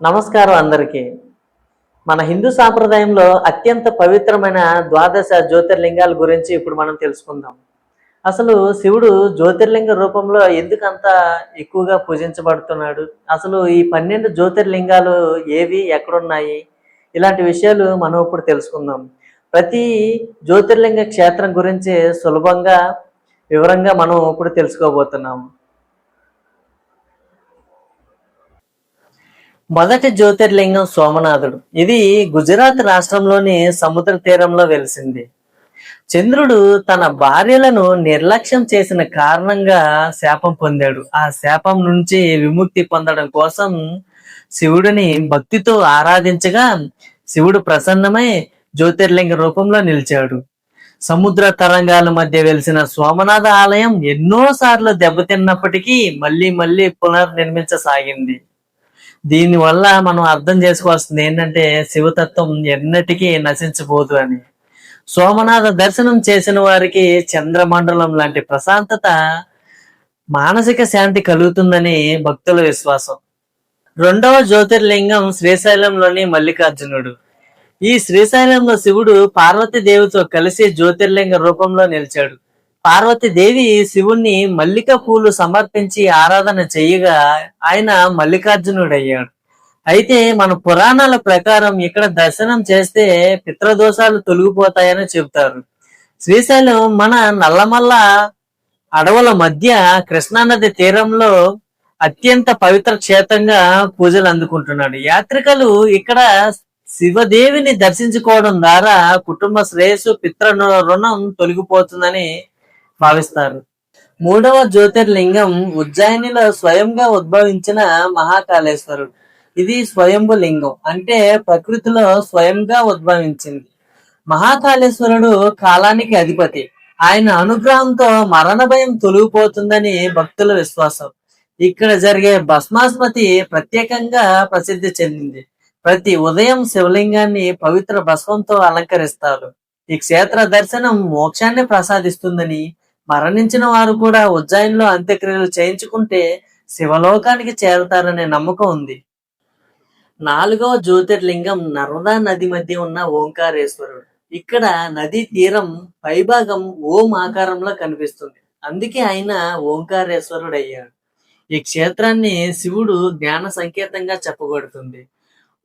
నమస్కారం అందరికీ. మన హిందూ సాంప్రదాయంలో అత్యంత పవిత్రమైన ద్వాదశ జ్యోతిర్లింగాల గురించి ఇప్పుడు మనం తెలుసుకుందాం. అసలు శివుడు జ్యోతిర్లింగ రూపంలో ఎందుకు అంత ఎక్కువగా పూజించబడుతున్నాడు? అసలు ఈ పన్నెండు జ్యోతిర్లింగాలు ఏవి ఎక్కడున్నాయి? ఇలాంటి విషయాలు మనం ఇప్పుడు తెలుసుకుందాం. ప్రతి జ్యోతిర్లింగ క్షేత్రం గురించి సులభంగా వివరంగా మనం ఇప్పుడు తెలుసుకోబోతున్నాం. మొదటి జ్యోతిర్లింగం సోమనాథుడు. ఇది గుజరాత్ రాష్ట్రంలోని సముద్ర తీరంలో వెలిసింది. చంద్రుడు తన భార్యలను నిర్లక్ష్యం చేసిన కారణంగా శాపం పొందాడు. ఆ శాపం నుంచి విముక్తి పొందడం కోసం శివుడిని భక్తితో ఆరాధించగా శివుడు ప్రసన్నమై జ్యోతిర్లింగ రూపంలో నిలిచాడు. సముద్ర తరంగాల మధ్య వెలిసిన సోమనాథ ఆలయం ఎన్నో సార్లు దెబ్బతిన్నప్పటికీ మళ్ళీ మళ్ళీ పునర్నిర్మించసాగింది. దీనివల్ల మనం అర్థం చేసుకోవాల్సింది ఏంటంటే శివతత్వం ఎన్నటికీ నశించబోదు అని. సోమనాథ దర్శనం చేసిన వారికి చంద్రమండలం లాంటి ప్రశాంతత మానసిక శాంతి కలుగుతుందని భక్తుల విశ్వాసం. రెండవ జ్యోతిర్లింగం శ్రీశైలంలోని మల్లికార్జునుడు. ఈ శ్రీశైలంలో శివుడు పార్వతీదేవితో కలిసి జ్యోతిర్లింగ రూపంలో నిలిచాడు. పార్వతీదేవి శివుణ్ణి మల్లిక పూలు సమర్పించి ఆరాధన చేయగా ఆయన మల్లికార్జునుడయ్యాడు. అయితే మన పురాణాల ప్రకారం ఇక్కడ దర్శనం చేస్తే పిత్రదోషాలు తొలగిపోతాయని చెబుతారు. శ్రీశైలం మన నల్లమల్ల అడవుల మధ్య కృష్ణానది తీరంలో అత్యంత పవిత్ర క్షేత్రంగా పూజలు అందుకుంటున్నాడు. యాత్రికులు ఇక్కడ శివదేవిని దర్శించుకోవడం ద్వారా కుటుంబ శ్రేయస్సు పిత్ర రుణం తొలగిపోతుందని భావిస్తారు. మూడవ జ్యోతిర్లింగం ఉజ్జయినిలో స్వయంగా ఉద్భవించిన మహాకాళేశ్వరుడు. ఇది స్వయంభు లింగం అంటే ప్రకృతిలో స్వయంగా ఉద్భవించింది. మహాకాళేశ్వరుడు కాలానికి అధిపతి. ఆయన అనుగ్రహంతో మరణ భయం తొలగిపోతుందని భక్తుల విశ్వాసం. ఇక్కడ జరిగే భస్మాస్మతి ప్రత్యేకంగా ప్రసిద్ధి చెందింది. ప్రతి ఉదయం శివలింగాన్ని పవిత్ర భస్మంతో అలంకరిస్తారు. ఈ క్షేత్ర దర్శనం మోక్షాన్ని ప్రసాదిస్తుందని మరణించిన వారు కూడా ఉజ్జాయిన్లో అంత్యక్రియలు చేయించుకుంటే శివలోకానికి చేరతారనే నమ్మకం ఉంది. నాలుగవ జ్యోతిర్లింగం నర్మదా నది మధ్య ఉన్న ఓంకారేశ్వరుడు. ఇక్కడ నదీ తీరం పైభాగం ఓం ఆకారంలో కనిపిస్తుంది. అందుకే ఆయన ఓంకారేశ్వరుడు అయ్యాడు ఈ క్షేత్రాన్ని శివుడు జ్ఞాన సంకేతంగా చెప్పబడుతుంది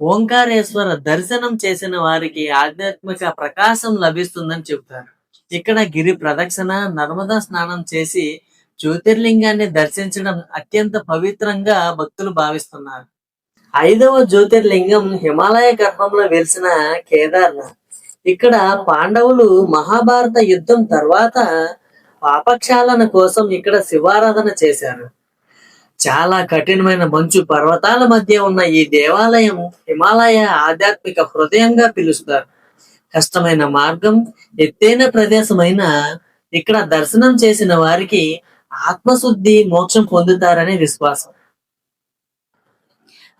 ఓంకారేశ్వర దర్శనం చేసిన వారికి ఆధ్యాత్మిక ప్రకాశం లభిస్తుందని చెబుతారు. ఇక్కడ గిరి ప్రదక్షిణ నర్మదా స్నానం చేసి జ్యోతిర్లింగాన్ని దర్శించడం అత్యంత పవిత్రంగా భక్తులు భావిస్తున్నారు. ఐదవ జ్యోతిర్లింగం హిమాలయ గర్భంలో వెలిసిన కేదార్నాథ్. ఇక్కడ పాండవులు మహాభారత యుద్ధం తర్వాత పాపక్షాలన కోసం ఇక్కడ శివారాధన చేశారు. చాలా కఠినమైన మంచు పర్వతాల మధ్య ఉన్న ఈ దేవాలయం హిమాలయ ఆధ్యాత్మిక హృదయంగా పిలుస్తారు. కష్టమైన మార్గం ఎత్తైన ప్రదేశమైన ఇక్కడ దర్శనం చేసిన వారికి ఆత్మశుద్ధి మోక్షం పొందుతారనే విశ్వాసం.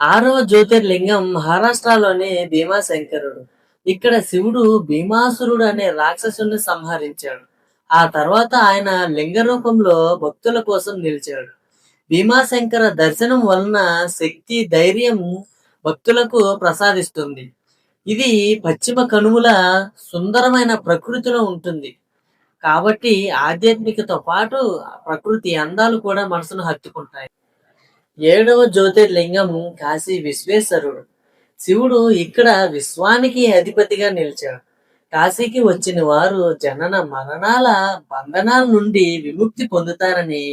ఆరవ జ్యోతిర్లింగం మహారాష్ట్రలోని భీమాశంకరుడు. ఇక్కడ శివుడు భీమాసురుడు అనే రాక్షసుని సంహరించాడు. ఆ తర్వాత ఆయన లింగ రూపంలో భక్తుల కోసం నిలిచాడు. భీమాశంకర దర్శనం వలన శక్తి ధైర్యం భక్తులకు ప్రసాదిస్తుంది. ఇది పశ్చిమ కనుమల సుందరమైన ప్రకృతిలో ఉంటుంది. కాబట్టి ఆధ్యాత్మికతో పాటు ప్రకృతి అందాలు కూడా మనసును హత్తుకుంటాయి. ఏడవ జ్యోతిర్లింగం కాశీ విశ్వేశ్వరుడు. శివుడు ఇక్కడ విశ్వానికి అధిపతిగా నిలిచాడు. కాశీకి వచ్చిన వారు జనన మరణాల బంధనాల నుండి విముక్తి పొందుతారని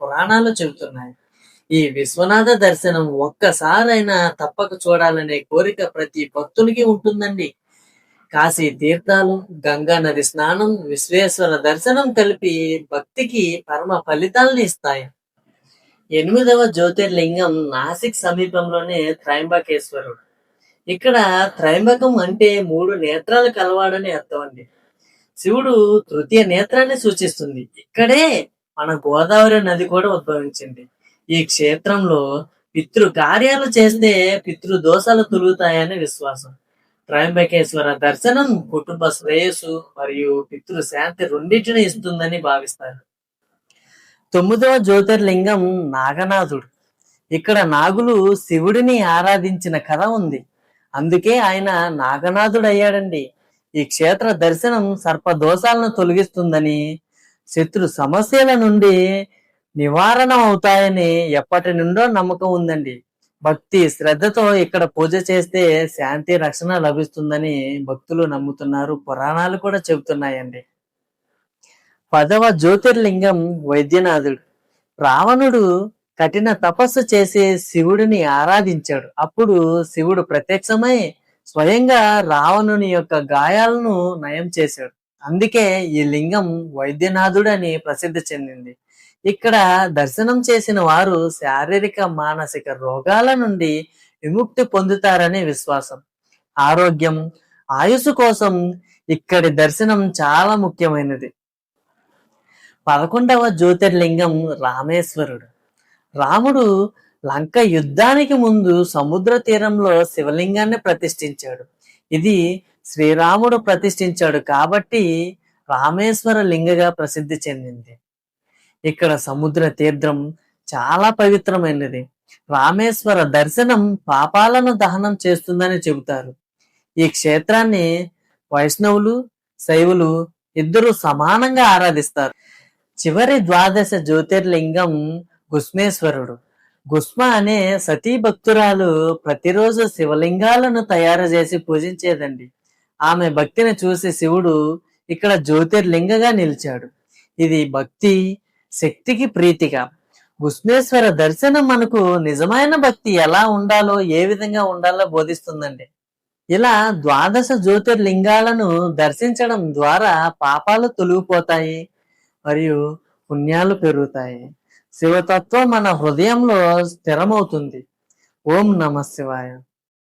పురాణాలు చెబుతున్నాయి. ఈ విశ్వనాథ దర్శనం ఒక్కసారైనా తప్పక చూడాలనే కోరిక ప్రతి భక్తునికి ఉంటుందండి. కాశీ తీర్థాలు గంగా నది స్నానం విశ్వేశ్వర దర్శనం కలిపి భక్తికి పరమ ఫలితాలను ఇస్తాయి. ఎనిమిదవ జ్యోతిర్లింగం నాసిక్ సమీపంలోనే త్రయంబకేశ్వరుడు. ఇక్కడ త్రయంబకం అంటే మూడు నేత్రాలు కలవాడని అర్థం అండి. శివుడు తృతీయ నేత్రాన్ని సూచిస్తుంది. ఇక్కడే మన గోదావరి నది కూడా ఉద్భవించింది. ఈ క్షేత్రంలో పితృ కార్యాలు చేస్తే పితృ దోషాలు తొలుగుతాయని విశ్వాసం. త్రయంబకేశ్వర దర్శనం కుటుంబ శ్రేయస్సు మరియు పితృ శాంతి రెండింటిని ఇస్తుందని భావిస్తారు. తొమ్మిదవ జ్యోతిర్లింగం నాగనాథుడు. ఇక్కడ నాగులు శివుడిని ఆరాధించిన కథ ఉంది. అందుకే ఆయన నాగనాథుడు అయ్యాడండి ఈ క్షేత్ర దర్శనం సర్ప దోషాలను తొలగిస్తుందని శత్రు సమస్యల నుండి నివారణ అవుతాయని ఎప్పటి నుండో నమ్మకం ఉందండి. భక్తి శ్రద్ధతో ఇక్కడ పూజ చేస్తే శాంతి రక్షణ లభిస్తుందని భక్తులు నమ్ముతున్నారు. పురాణాలు కూడా చెబుతున్నాయండి. పదవ జ్యోతిర్లింగం వైద్యనాథుడు. రావణుడు కఠిన తపస్సు చేసి శివుడిని ఆరాధించాడు. అప్పుడు శివుడు ప్రత్యక్షమై స్వయంగా రావణుని యొక్క గాయాలను నయం చేశాడు. అందుకే ఈ లింగం వైద్యనాథుడు అని ప్రసిద్ధి చెందింది. ఇక్కడ దర్శనం చేసిన వారు శారీరక మానసిక రోగాల నుండి విముక్తి పొందుతారనే విశ్వాసం. ఆరోగ్యం ఆయుసు కోసం ఇక్కడి దర్శనం చాలా ముఖ్యమైనది. పదకొండవ జ్యోతిర్లింగం రామేశ్వరుడు. రాముడు లంక యుద్ధానికి ముందు సముద్ర తీరంలో శివలింగాన్ని ప్రతిష్ఠించాడు. ఇది శ్రీరాముడు ప్రతిష్ఠించాడు కాబట్టి రామేశ్వర లింగగా ప్రసిద్ధి చెందింది. ఇక్కడ సముద్ర తీర్థం చాలా పవిత్రమైనది. రామేశ్వర దర్శనం పాపాలను దహనం చేస్తుందని చెబుతారు. ఈ క్షేత్రాన్ని వైష్ణవులు శైవులు ఇద్దరు సమానంగా ఆరాధిస్తారు. చివరి ద్వాదశ జ్యోతిర్లింగం గుస్మేశ్వరుడు గుస్మ అనే సతీ భక్తురాలు ప్రతిరోజు శివలింగాలను తయారు చేసి పూజించేదండి. ఆమె భక్తిని చూసి శివుడు ఇక్కడ జ్యోతిర్లింగగా నిలిచాడు. ఇది భక్తి శక్తికి ప్రీతిగా. గుస్మేశ్వర దర్శనం మనకు నిజమైన భక్తి ఎలా ఉండాలో ఏ విధంగా ఉండాలో బోధిస్తుందండి. ఇలా ద్వాదశ జ్యోతిర్లింగాలను దర్శించడం ద్వారా పాపాలు తొలగిపోతాయి మరియు పుణ్యాలు పెరుగుతాయి. శివతత్వం మన హృదయంలో స్థిరమవుతుంది. ఓం నమ శివాయ.